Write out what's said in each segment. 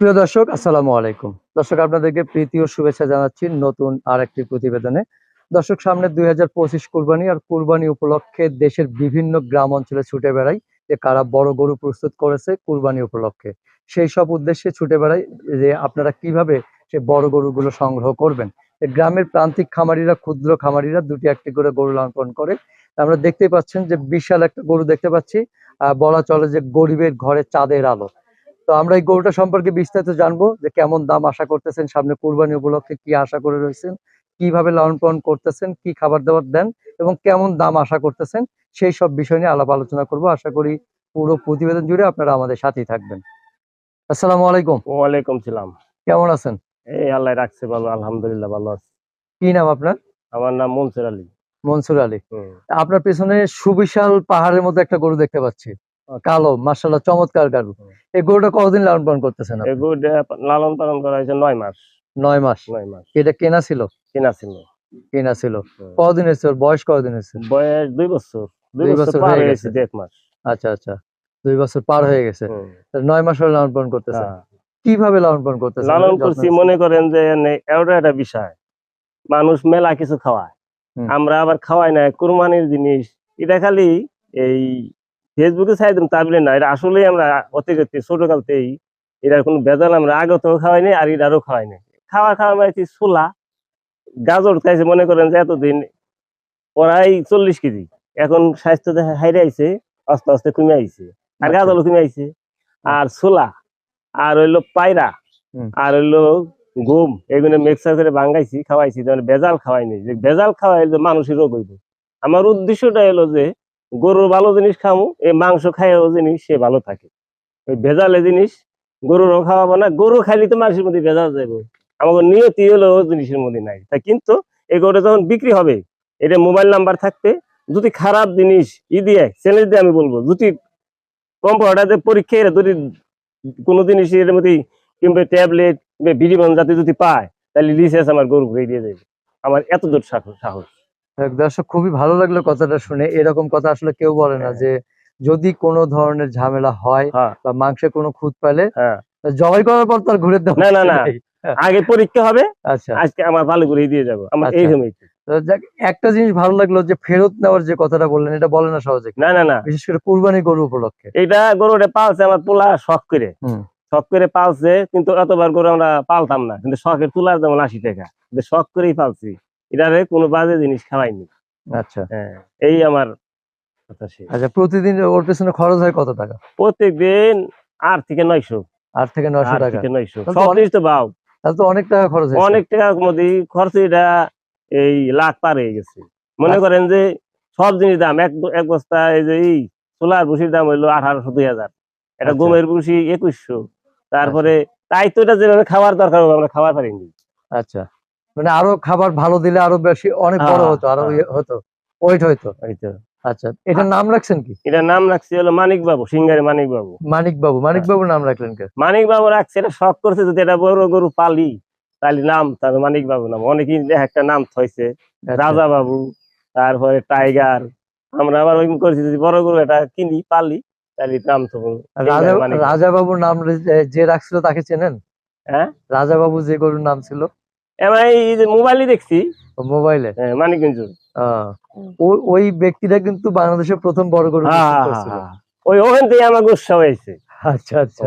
প্রিয় দর্শক, আসসালামু আলাইকুম। দর্শক, আপনাদেরকে প্রীতি ও শুভেচ্ছা জানাচ্ছি নতুন আর একটি প্রতিবেদনে। দর্শক, সামনে দুই হাজার পঁচিশ কুরবানি আর কুরবানি উপলক্ষে দেশের বিভিন্ন গ্রাম অঞ্চলে ছুটে বেড়াই যে কারা বড় গরু প্রস্তুত করেছে কুরবানি উপলক্ষে। সেই সব উদ্দেশ্যে ছুটে বেড়াই যে আপনারা কীভাবে সে বড় গরুগুলো সংগ্রহ করবেন। গ্রামের প্রান্তিক খামারিরা, ক্ষুদ্র খামারিরা দুটি একটি করে গরু লালন করে। আমরা দেখতেই পাচ্ছেন যে বিশাল একটা গরু দেখতে পাচ্ছি। বলা চলে যে গরিবের ঘরে চাঁদের আলো। তো আমরা এই গরুটা সম্পর্কে বিস্তারিত জানব যে কেমন দাম আশা করতেছেন সামনে কুরবানি উপলক্ষে কি আশা করে রয়েছেন কীভাবে লালন পালন করতেছেন কি খাবার দাবার দেন এবং কেমন দাম আশা করতেছেন সেই সব বিষয় নিয়ে আলাপ আলোচনা করব। আশা করি পুরো প্রতিবেদন জুড়ে আপনারা আমাদের সাথেই থাকবেন। আসসালামু আলাইকুম। ওয়ালাইকুম সালাম। কেমন আছেন? এই আল্লাহ রাখছে ভালো আলহামদুলিল্লাহ ভালো আছে। কি নাম আপনার? আমার নাম মনসুর আলী। মনসুর আলী। আপনার পেছনে সুবিশাল পাহাড়ের মধ্যে একটা গরু দেখতে পাচ্ছি। কালো মার্শাল্লাহ চমৎকার হুম। এই গরুটা কতদিন লালন পালন করতেছেন? এই গরুটা লালন পালন করা হয়েছে নয় মাস। নয় মাস? নয় মাস। এটা কেনা ছিল? কেনা ছিল। কেনা ছিল। কতদিন হয়েছে ওর বয়স কতদিন হয়েছে বয়স দুই বছর। দুই বছর পার হয়ে গেছে। দেড় মাস। আচ্ছা আচ্ছা। দুই বছর পার হয়ে গেছে। নয় মাস হলে লালন পালন করতেছে হ্যাঁ। কীভাবে লালন পালন করতেছে লালন করছি মনে করেন যে এটা একটা বিষয়। মানুষ মেলা কিছু খাওয়ায়। আমরা আবার খাওয়াই না কুরবানির জিনিস। এটা খালি এই ফেসবুকে চাইতাম তা বলে না এটা আসলে আমরা অতিরিক্ত ছোটকালতেই এটার কোনো বেজাল আমরা আগতেও খাওয়াই নাই আর এটারও খাওয়াই নাই। খাওয়া খাওয়া মানে ছোলা গাজর খাইছে মনে করেন যে এতদিন প্রায় চল্লিশ কেজি। এখন স্বাস্থ্য দেখা হাইরে আইছে আস্তে আস্তে কমে আইছে। আর আচ্ছা। গাজরও কমে আইছে। আর ছোলা আর হইল পায়রা আর হইল গম এগুলো মিক্সার করে ভাঙ্গাইছি খাওয়াইছি মানে বেজাল খাওয়াইনি যে বেজাল খাওয়াইলে যে মানুষের রোগ হইব। আমার উদ্দেশ্যটা হলো যে গরুর ভালো জিনিস খামু, এই মাংস খাইও জিনিস সে ভালো থাকে। ওই ভেজালে জিনিস গরুরও খাওয়াবো না, গরু খাইলে তো মানুষের মধ্যে ভেজাল যাবে আমাকে নিয়তি হলো জিনিসের মধ্যে নাই। তা কিন্তু এই গরুটা যখন বিক্রি হবে, এটা মোবাইল নাম্বার থাকবে, যদি খারাপ জিনিস ই দিয়ে চ্যালেঞ্জ দিয়ে আমি বলব, যদি কম্পিউটারে পরীক্ষা এরা যদি কোনো জিনিস এর মধ্যে কিংবা ট্যাবলেট কিংবা বিড়িবন জাতি যদি পায়, তাহলে লিসেস আমার গরু ঘুরে দিয়ে যাবে আমার এত দূর সাহস। দর্শক খুবই ভালো লাগল কথাটা শুনে। এরকম কথা আসলে কেউ বলে না হ্যাঁ। যে যদি কোনো ধরনের ঝামেলা হয় হ্যাঁ। বা মাংসে কোনো খুঁত পেলে হ্যাঁ। জবাই করার পর তার ঘুরে না, না, না। আগে পরীক্ষা হবে আচ্ছা। আজকে আমার ভালো করে দিয়ে যাব। আমার আচ্ছা। এই সময় একটা জিনিস ভালো লাগল যে ফেরত নেওয়ার যে কথাটা বললেন এটা বলে না সহজে না না না। বিশেষ করে কুরবানি গরু উপলক্ষে। এটা গরুটা পালছে আমার পোলা শখ করে। শখ করে পালছে কিন্তু এতবার গরু আমরা পালতাম না। কিন্তু শখের তুলার যেমন আশি টাকা শখ করেই পালছি। এটারে কোনো বাজে জিনিস খাওয়াইনি। আচ্ছা। হ্যাঁ এই আমার কথা শেষ আচ্ছা প্রতিদিন ওর পেছনে খরচ হয় কত টাকা? প্রত্যেক দিন আট থেকে নয়শো। আট থেকে নয়শো টাকা। নয়শো। তো সব জিনিস তো ভাও তাহলে তো অনেক টাকা খরচ অনেক টাকার মধ্যে খরচ এটা এই লাখ পার হয়ে গেছে। মনে আচ্ছা। করেন যে সব জিনিস দাম এক এক বস্তা এই যে এই সোলার ভুসির দাম হইল আঠারোশো দুই হাজার। এটা আচ্ছা। গমের ভুসি একুশশো। তারপরে তাই তো এটা যেভাবে খাওয়ার দরকার আমরা খাওয়ার পারিনি। আচ্ছা। মানে আরও খাবার ভালো দিলে আরও বেশি অনেক বড় হ্যাঁ, হতো আরও হ্যাঁ। ইয়ে হতো ওয়েট হইতো। আচ্ছা এটার নাম রাখছেন কি? এটার নাম রাখছি হলো মানিক বাবু সিঙ্গারে মানিক বাবু মানিক বাবু মানিক। বাবুর নাম রাখলেন কে? মানিক বাবু রাখছে এটা শখ করছে যদি এটা বড় গরু পালি তাহলে নাম তার মানিক বাবু নাম। অনেকেই একটা নাম থইছে আচ্ছা। রাজা বাবু তারপরে টাইগার। আমরা আবার ওই করছি যদি বড় গরু এটা কিনি পালি তাহলে নাম তো রাজা বাবুর নাম যে রাখছিল তাকে চেনেন? হ্যাঁ? রাজা বাবু যে গরুর নাম ছিল? মোবাইলে দেখছি। মোবাইলে হ্যাঁ, মানিকগঞ্জ। ওই ব্যক্তিটা কিন্তু বাংলাদেশের প্রথম বড় গরু হ্যাঁ, হ্যাঁ। ওই ওখান থেকে আমার গুসা হয়েছে। আচ্ছা আচ্ছা।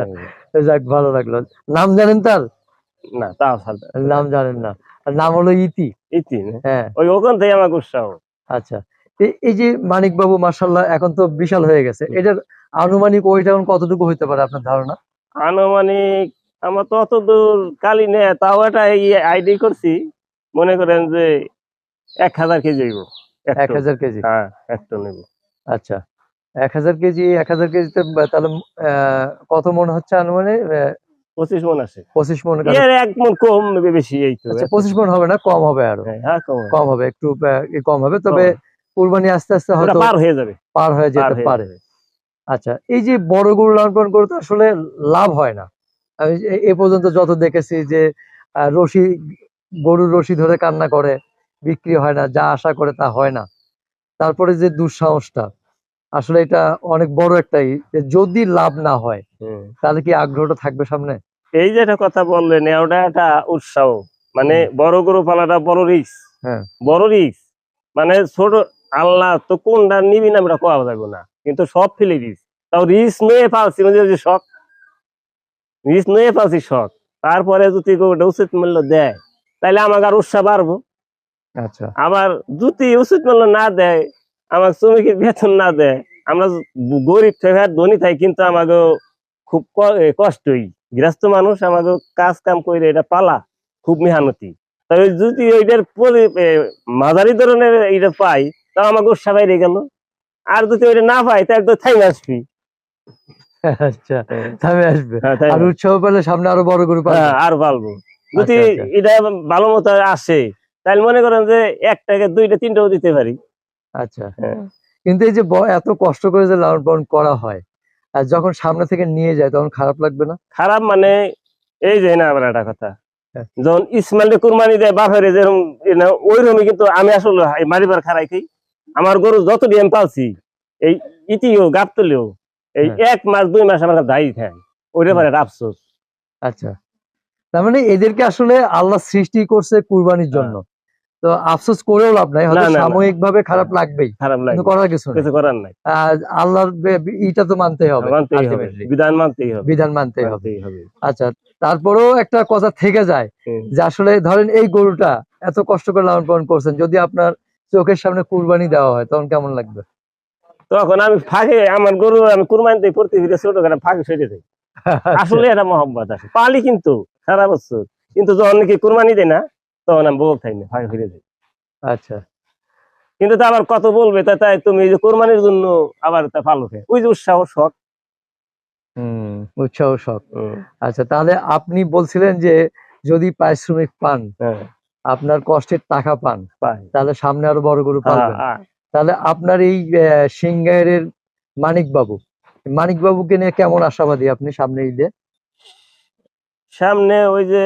যাক ভালো লাগল। নাম জানেন তার? না সালতে নাম জানেন না। নাম হলো ইতি। ইতি হ্যাঁ। ওই ওখান থেকে আমার গুসা আচ্ছা। এই যে মানিক বাবু মার্শাল্লাহ এখন তো বিশাল হয়ে গেছে। এটার আনুমানিক ওইটা এখন কতটুকু হইতে পারে আপনার ধারণা? আনুমানিক আমার তো অত দূর কালি নেই তাও একটা আইডি করছি। মনে করেন যে এক হাজার কেজি হইব। এক হাজার কেজি? হ্যাঁ নেব আচ্ছা। এক হাজার কেজি এক হাজার কেজিতে তাহলে কত মন হচ্ছে আনুমানিক? পঁচিশ মন আছে। পঁচিশ মন এক মন কম বেশি এই তো। আচ্ছা পঁচিশ মন হবে না কম হবে আরও। হ্যাঁ, হ্যাঁ, কম হবে। একটু কম হবে তবে কুরবানি আস্তে আস্তে হয়তো পার হয়ে যাবে। পার হয়ে যেতে পারে। আচ্ছা এই যে বড় গরু লালন পালন করে তো আসলে লাভ হয় না। আমি এ- পর্যন্ত যত দেখেছি যে রশি গরুর রশি ধরে কান্না করে বিক্রি হয় না যা আশা করে তা হয় না। তারপরে যে দুঃসাহসটা আসলে এটা অনেক বড় একটাই যদি লাভ না হয় তাহলে কি আগ্রহটা থাকবে সামনে? এই যে একটা কথা বললেন ওটা একটা উৎসাহ। মানে বড় গরু পালাটা বড় রিক্স হ্যাঁ। বড় রিক্স মানে ছোট আল্লাহ তো কোনটা নিবি না আমরা কোয়া যাব না। কিন্তু সব ফেলে দিস তাও রিক্স নিয়ে পালছি মানে যে শখ রিক্স নিয়ে পালছি শখ। তারপরে যদি গরুটা উচিত মূল্য দেয় তাহলে আমাকে আর উৎসাহ বাড়বো। আচ্ছা। আবার যদি উচিত মূল্য না দেয় আমার শ্রমিকের বেতন না দেয় আমরা গরিব থেকে ধনী থাকি কিন্তু আমাকে খুব কষ্টই। গৃহস্থ মানুষ আমাকে কাজ কাম করে এটা পালা খুব মেহানতি। তবে যদি ওইটার পরি- মাঝারি ধরনের এইটা পাই তাও আমাকে উৎসাহ বাইরে গেল। আর যদি ওইটা না পাই তা একদম থাই আসবি আচ্ছা থামে আসবে। হ্যাঁ, আর? উৎসাহ পেলে সামনে আরও বড় পাবে হ্যাঁ, আর পালবো। যদি আচ্ছা, আচ্ছা। এটা ভালো মতো আসে তাহলে মনে করেন যে একটাকে দুইটা তিনটাও দিতে পারি। আচ্ছা। হ্যাঁ। কিন্তু এই যে এত কষ্ট করে যে লালন পালন করা হয় আর যখন সামনে থেকে নিয়ে যায় তখন খারাপ লাগবে না? খারাপ মানে এই যে না আবার একটা কথা। যখন ইসমাইল কুরবানি দেয় বাপের যেরকম ওই রকমই কিন্তু আমি আসলে মারিবার খারাই খাই। আমার গরু যত ডিম পালছি এই ইতিও গাবতলেও এই হ্যাঁ। এক মাস দুই মাস আমার দায়ী খায় ওই ব্যাপারে একটা আফসোস। আচ্ছা। তার মানে এদেরকে আসলে আল্লাহ সৃষ্টি করছে কুরবানির জন্য। তো আফসোস করেও লাভ নাই হয়তো হ্যাঁ। সাময়িক ভাবে খারাপ লাগবেই। খারাপ লাগে করার কিছু কিছু করার নাই। আল্লাহর ইটা তো মানতেই হবে। মানতেই হবে। বিধান মানতেই হবে। বিধান মানতেই হবে। আচ্ছা তারপরেও একটা কথা থেকে যায় যে আসলে ধরেন এই গরুটা এত কষ্ট করে লালন পালন করছেন যদি আপনার চোখের সামনে কুরবানি দেওয়া হয় তখন কেমন লাগবে? তখন আমি ফাঁকে আমার গরু আমি কুরবানিতে পড়তে ফিরে ছোট করে ফাঁকে সেরে দেয় আসলে এটা মহব্বত আছে। পালি কিন্তু সারা বছর। কিন্তু যখন নাকি কুরবানি দেয় না তখন আমি বল থাকি না ফাঁকে ফিরে যাই। আচ্ছা। কিন্তু তা আবার কত বলবে? তা তাই তুমি এই যে কোরবানির জন্য আবার তা ভালো খেয়ে। ওই যে উৎসাহ শখ। হম উৎসাহ শখ। আচ্ছা তাহলে আপনি বলছিলেন যে যদি পারিশ্রমিক পান হ্যাঁ, আপনার কষ্টের টাকা পান। তাহলে সামনে আরও বড় গরু হ্যাঁ। তাহলে আপনার এই সিঙ্গারের মানিক বাবু মানিক নিয়ে কেমন আশাবাদী আপনি সামনে ঈদে? সামনে ওই যে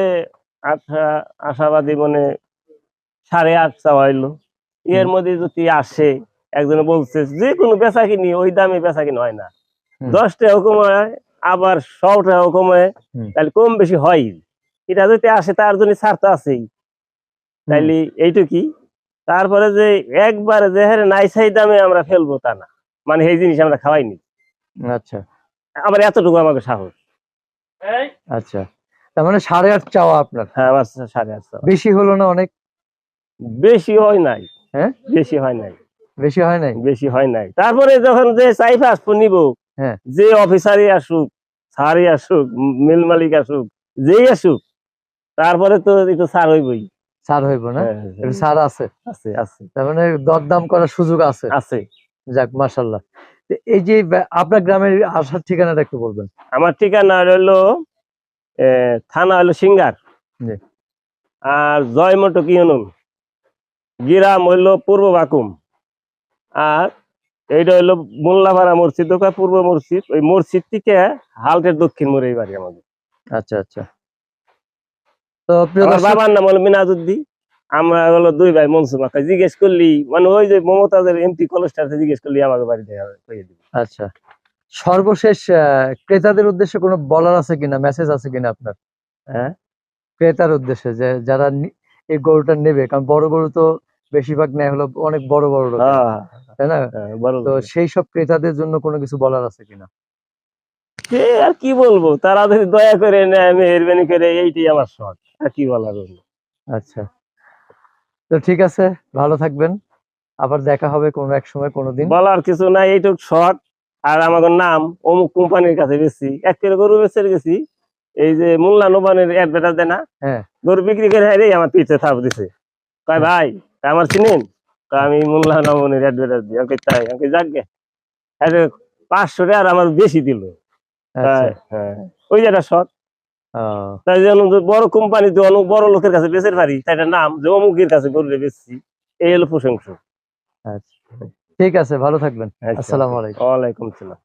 আশা আশাবাদী মানে সাড়ে আট চাওয়া হইল। এর মধ্যে যদি আসে একজন বলছে যে কোনো বেচা কিনি ওই দামে বেচা কিনি হয় না। হুম। দশ টাকাও কমায় আবার টাকাও কমায় তাহলে কম বেশি হয়। এটা যদি আসে তার জন্য ছাড় তো আছেই। তাইলে এইটুকি তারপরে যে একবারে যে হারে নাই সাই দামে আমরা ফেলব তা না। মানে এই জিনিস আমরা খাওয়াইনি। আচ্ছা। আবার এতটুকু আমাকে সাহস। আচ্ছা। তার মানে সাড়ে আট চাওয়া আপনার? হ্যাঁ আমার সাড়ে আটশো বেশি হলো না অনেক? বেশি হয় নাই। হ্যাঁ? বেশি হয় নাই। বেশি হয় নাই? বেশি হয় নাই। তারপরে যখন যে চাই পাসপোর্ট নিব হ্যাঁ। যে অফিসারই আসুক স্যারই আসুক মিল মালিক আসুক যেই আসুক তারপরে তো একটু সার হইবই। ছাড় হইব না? হ্যাঁ, হ্যাঁ, ছাড় আছে? আছে আছে। তার মানে দরদাম করার সুযোগ আছে? আছে। যাক মাশাল্লাহ এই যে আপনার গ্রামের আসার ঠিকানাটা একটু বলবেন। আমার ঠিকানা হলো থানা হলো সিঙ্গার। আর জয়মটক ইউনুন গ্রাম হইল পূর্ব বাকুম। আর এইটা হইল মোল্লাপাড়া মসজিদ ওটা পূর্ব মসজিদ। ওই মসজিদ থেকে হালটের দক্ষিণ মোড়ে এই বাড়ি আমাদের। আচ্ছা আচ্ছা। তো প্রিয় বাবার নাম হলো মিনাজুদ্দি আমরা হলো দুই ভাই মনসুর মাকা জিজ্ঞেস করলি মানে ওই যে মমতাজের এমপি কলেজটাতে জিজ্ঞেস করলি আমাকে বাড়িতে আচ্ছা। সর্বশেষ ক্রেতাদের উদ্দেশ্যে কোনো বলার আছে কিনা মেসেজ আছে কিনা আপনার? হ্যাঁ? ক্রেতার উদ্দেশ্যে যে যারা এই গরুটা নেবে কারণ বড় গরু তো বেশিরভাগ নেয় হলো অনেক বড় বড় লোক। হ্যাঁ, তাই না? হ্যাঁ, তো সেই সব ক্রেতাদের জন্য কোনো কিছু বলার আছে কিনা? আর কি বলব? তারা যদি দয়া করে নেয় মেহরবানি করে এইটাই আমার শখ। কি বলার। আচ্ছা। তো ঠিক আছে ভালো থাকবেন। আবার দেখা হবে কোনো এক সময় কোনোদিন বলার কিছু নাই এইটুক শখ আর আমাদের নাম অমুক কোম্পানির কাছে বেশি এক কিলো গরু বেচে গেছি। এই যে মোল্লা নোবানের অ্যাডভার্টাইজ দেয় না? হ্যাঁ। গরু বিক্রি করে হারে আমার পিছে থাপ দিছে। কয় ভাই তা আমার চিনেন? কয় আমি মোল্লা নবনের অ্যাডভার্টাইজ দিই। আমাকে তাই আমাকে যাক। পাঁচশো টাকা আর আমার বেশি দিল। আচ্ছা। হ্যাঁ ওই যে একটা শখ তাই যে বড় কোম্পানি তো অনেক বড় লোকের কাছে বেচের পারি তাই নাম যে অমুকের কাছে গরুরে বেচছি এই হলো প্রশংসা। আচ্ছা ঠিক আছে ভালো থাকবেন। আচ্ছা। আসসালামু আলাইকুম। ওয়ালাইকুম সালাম